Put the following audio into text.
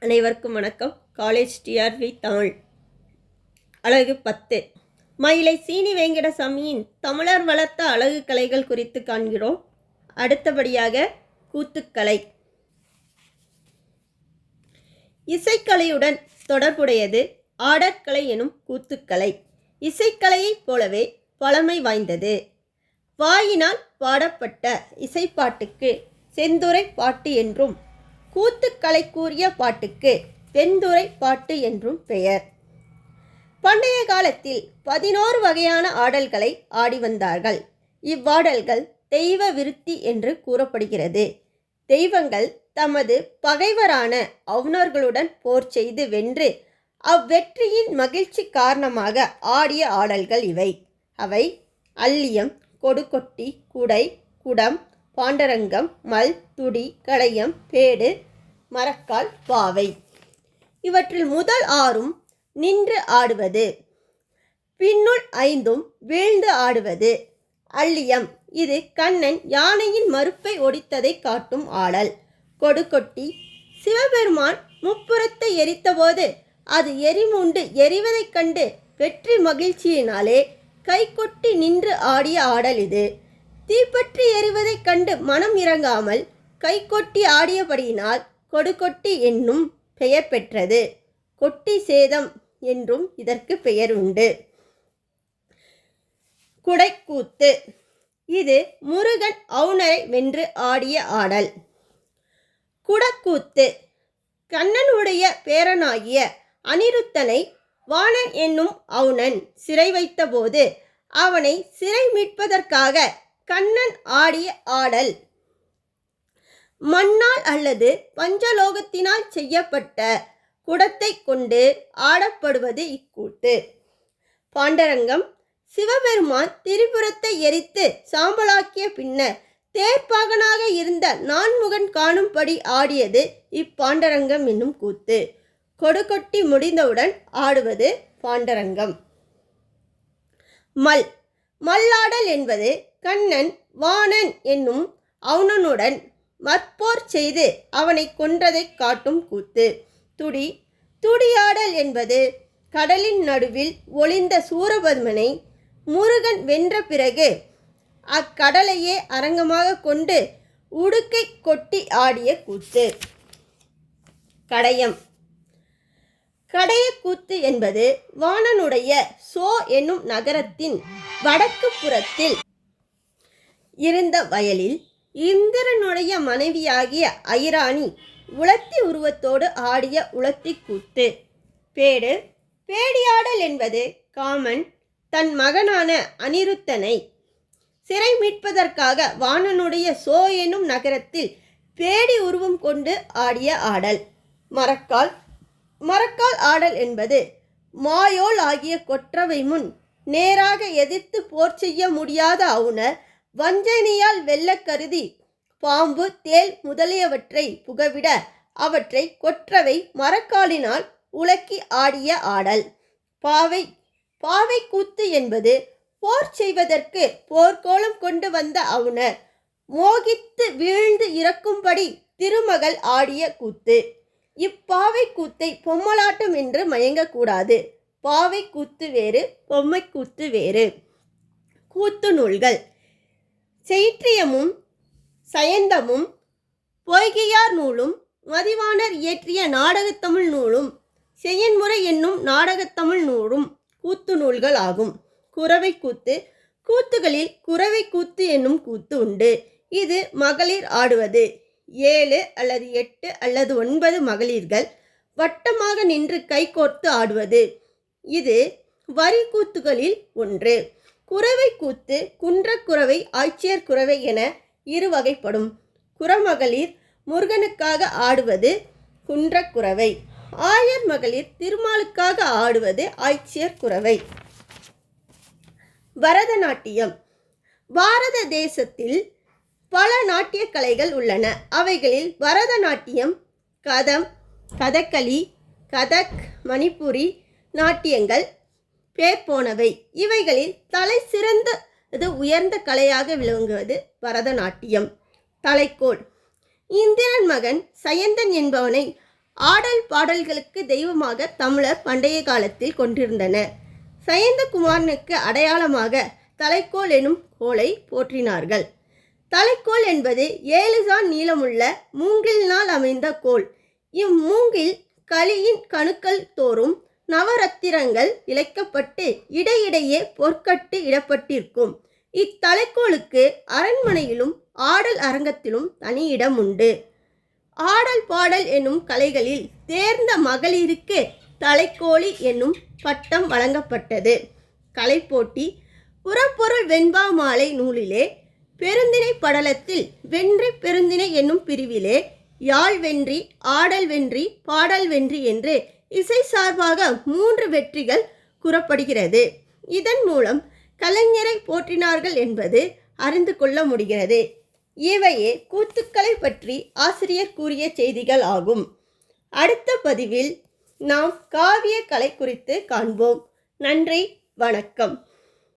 அனைவருக்கும் வணக்கம். College TRV Tamil. அழகு பத்து. மயிலை சீனி வெங்கடசாமியின் தமிழர் வளர்த்த அழகு கலைகள் குறித்து காண்கிறோம். அடுத்தபடியாக கூத்துக்கலை. இசைக்கலையுடன் தொடர்புடையது ஆடற்கலை எனும் கூத்துக்கலை. இசைக்கலையைப் போலவே பழமை வாய்ந்தது. வாயினால் பாடப்பட்ட இசைப்பாட்டுக்கு செந்துரை பாட்டு என்றும் கூத்துக்கலை கூறிய பாட்டுக்கு வெண்துறை பாட்டு என்றும் பெயர். பண்டைய காலத்தில் பதினோரு வகையான ஆடல்களை ஆடி வந்தார்கள். இவ்வாடல்கள் தெய்வ விருத்தி என்று கூறப்படுகிறது. தெய்வங்கள் தமது பகைவரான அவுணர்களுடன் போர் செய்து வென்று அவ்வெற்றியின் மகிழ்ச்சி காரணமாக ஆடிய ஆடல்கள் இவை. அவை அல்லியம் கொடுக்கொட்டி குடை குடம் பாண்டரங்கம் மல் துடி களையம் பேடு மரக்கால் பாவை. இவற்றில் முதல் ஆறும் நின்று ஆடுவது. பின்னுள் ஐந்தும் வீழ்ந்து ஆடுவது. அள்ளியம் இது கண்ணன் யானையின் மறுப்பை ஒடித்ததை காட்டும் ஆடல். கொடுக்கொட்டி சிவபெருமான் முப்புறத்தை எரித்தபோது அது எரிமுண்டு எரிவதைக் கண்டு வெற்றி மகிழ்ச்சியினாலே கைகொட்டி நின்று ஆடிய ஆடல் இது. தீப்பற்றி எறிவதைக் கண்டு மனம் இறங்காமல் கைகொட்டி ஆடியபடியினால் கொடுக்கொட்டி என்னும் பெயர் பெற்றது. கொட்டி சேதம் என்றும் இதற்கு பெயர் உண்டு குடைக்கூத்து. இது முருகன் அவுணரை வென்று ஆடிய ஆடல். குடக்கூத்து. கண்ணனுடைய பேரனாகிய அனிருத்தனை வாணன் என்னும் அவுணன் சிறை வைத்தபோது அவனை சிறை மீட்பதற்காக கண்ணன் ஆடிய ஆடல். மண்ணால் அல்லது பஞ்சலோகத்தினால் செய்யப்பட்ட குடத்தை கொண்டு ஆடப்படுவது இக்கூத்து பாண்டரங்கம் சிவபெருமான் திரிபுரத்தை எரித்து சாம்பலாக்கிய பின்னர் தேர்ப்பாகனாக இருந்த நான்முகன் காணும்படி ஆடியது இப்பாண்டரங்கம் என்னும் கூத்து. கொடுகொட்டி முடிந்தவுடன் ஆடுவது பாண்டரங்கம். மல் மல்லாடல் என்பது கண்ணன் வாணன் என்னும் அவுணனுடன் மற்போர் செய்து அவனை கொன்றதைக் காட்டும் கூத்து. துடி. துடியாடல் என்பது கடலின் நடுவில் ஒளிந்த சூரபத்மனை முருகன் வென்ற பிறகு அக்கடலையே அரங்கமாக கொண்டு உடுக்கை கொட்டி ஆடிய கூத்து. கடையம். கடையக்கூத்து என்பது வாணனுடைய சோ என்னும் நகரத்தின் வடக்கு புறத்தில் இருந்த வயலில் இந்திரனுடைய மனைவியாகிய ஐராணி உலத்தி உருவத்தோடு ஆடிய உலத்தி கூத்து பேடு பேடியாடல் என்பது காமன் தன் மகனான அனிருத்தனை சிறை மீட்பதற்காக வாணனுடைய சோ எனும் நகரத்தில் பேடி உருவம் கொண்டு ஆடிய ஆடல். மரக்கால் மரக்கால் ஆடல் என்பது மாயோல் ஆகிய கொற்றவை முன் நேராக எதிர்த்து போர் செய்ய முடியாத அவுணர் வஞ்சனையால் வெல்ல கருதி பாம்பு தேல் முதலியவற்றை புகவிட அவற்றை கொற்றவை மரக்காலினால் உலக்கி ஆடிய ஆடல். பாவை பாவை கூத்து என்பது போர் செய்வதற்கு போர்க்கோளம் கொண்டு வந்த அவுணர் மோகித்து வீழ்ந்து இறக்கும்படி திருமகள் ஆடிய கூத்து. இப்பாவை கூத்தை பொம்மலாட்டம் என்று மயங்கக்கூடாது. பாவை கூத்து வேறு பொம்மை கூத்து வேறு. கூத்து நூல்கள். செயிற்றியமும் சயந்தமும் பொய்கையார் நூலும் மதிவாணர் இயற்றிய நாடகத்தமிழ் நூலும் செய்யன்முறை என்னும் நாடகத்தமிழ் நூலும் கூத்து நூல்கள் ஆகும். குறவை கூத்து. கூத்துகளில் குறவை கூத்து என்னும் கூத்து உண்டு. இது மகளிர் ஆடுவது. ஏழு அல்லது எட்டு அல்லது ஒன்பது மகளிர்கள் வட்டமாக நின்று கைகோர்த்து ஆடுவது. இது வரி கூத்துகளில் ஒன்று. குறவை கூத்து குன்றக்குறவை ஆட்சியர் குறவை என இரு வகைப்படும். குறமகளிர் முருகனுக்காக ஆடுவது குன்றக்குறவை ஆயர் மகளிர் திருமாலுக்காக ஆடுவது ஆய்ச்சியர் குறவை. பரதநாட்டியம். பாரத தேசத்தில் பல நாட்டிய கலைகள் உள்ளன. அவைகளில் பரதநாட்டியம் கதம் கதகளி கதக் மணிப்புரி நாட்டியங்கள் பேர் போனவை. இவைகளில் தலை சிறந்த இது உயர்ந்த கலையாக விளங்குவது பரதநாட்டியம். தலைக்கோல். இந்திரன் மகன் சயந்தன் என்பவனை ஆடல் பாடல்களுக்கு தெய்வமாக தமிழர் பண்டைய காலத்தில் கொண்டிருந்தனர் சயந்தகுமாரனுக்கு அடையாளமாக தலைக்கோல் எனும் கோலை போற்றினார்கள். தலைக்கோல் என்பது ஏழு சான் நீளமுள்ள நாள் அமைந்த கோல் இம்மூங்கில் களியின் கணுக்கள் தோறும் நவரத்திரங்கள் இழைக்கப்பட்டு இடையிடையே பொற்கட்டு இடப்பட்டிருக்கும். இத்தலைக்கோலுக்கு அரண்மனையிலும் ஆடல் அரங்கத்திலும் தனி இடம் உண்டு ஆடல் பாடல் என்னும் கலைகளில் தேர்ந்த மகளிருக்கு தலைக்கோழி என்னும் பட்டம் வழங்கப்பட்டது. கலைப்போட்டி புறப்பொருள் வெண்பா மாலை நூலிலே பெருந்திணை படலத்தில் வென்றி பெருந்திணை என்னும் பிரிவிலே யாழ் வென்றி ஆடல் வென்றி பாடல் வென்றி என்று இசை சார்பாக மூன்று வெற்றிகள் கூறப்படுகிறது. இதன் மூலம் கலைஞரை போற்றினார்கள் என்பது அறிந்து கொள்ள முடிகிறது. இவையே கூத்துக்களை பற்றி ஆசிரியர் கூறிய செய்திகள் ஆகும். அடுத்த பதிவில் நாம் காவிய கலை குறித்து காண்போம். நன்றி வணக்கம்.